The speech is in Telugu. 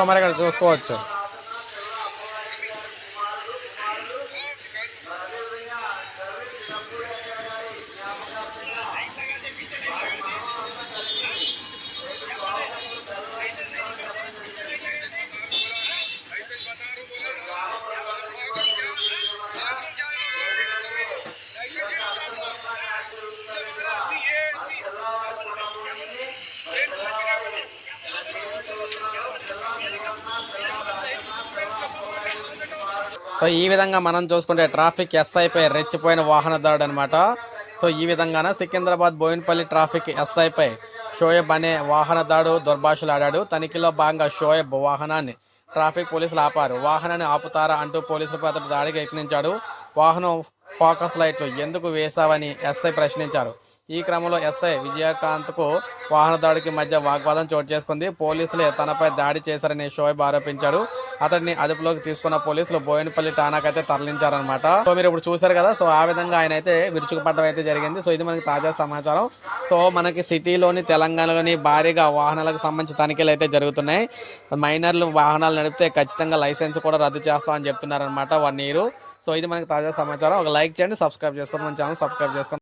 సో మరి ఇక్కడ చూసుకోవచ్చు సో ఈ విధంగా మనం చూసుకుంటే ట్రాఫిక్ ఎస్ఐపై రెచ్చిపోయిన వాహనదారుడు అనమాట సో ఈ విధంగానే సికింద్రాబాద్ బోయినపల్లి ట్రాఫిక్ ఎస్ఐపై షోయబ్ అనే వాహనదారుడు దుర్భాషలాడాడు తనిఖీలో భాగంగా షోయబ్ వాహనాన్ని ట్రాఫిక్ పోలీసులు ఆపారు. వాహనాన్ని ఆపుతారా అంటూ పోలీసులపై అతడు దాడికి యత్నించాడు. వాహనం ఫోకస్ లైట్లు ఎందుకు వేశావని ఎస్ఐ ప్రశ్నించారు. ఈ క్రమంలో ఎస్ఐ విజయకాంత్కు వాహనదాడికి మధ్య వాగ్వాదం చోటు చేసుకుంది. పోలీసులే తనపై దాడి చేశారని షోయబ్ ఆరోపించాడు. అతడిని అదుపులోకి తీసుకున్న పోలీసులు బోయినపల్లి ఠానాకైతే తరలించారనమాట సో మీరు ఇప్పుడు చూశారు కదా సో ఆ విధంగా ఆయన అయితే విరుచుకుపడడం అయితే జరిగింది. సో ఇది మనకి తాజా సమాచారం. సో మనకి సిటీలోని తెలంగాణలోని భారీగా వాహనాలకు సంబంధించి తనిఖీలు అయితే జరుగుతున్నాయి. మైనర్లు వాహనాలు నడిపితే ఖచ్చితంగా లైసెన్స్ కూడా రద్దు చేస్తామని చెప్తున్నారనమాట వన్ ఇయర్ సో ఇది మనకి తాజా సమాచారం. ఒక లైక్ చేయండి సబ్స్క్రైబ్ చేసుకోండి మన ఛానల్ సబ్స్క్రైబ్ చేసుకోండి.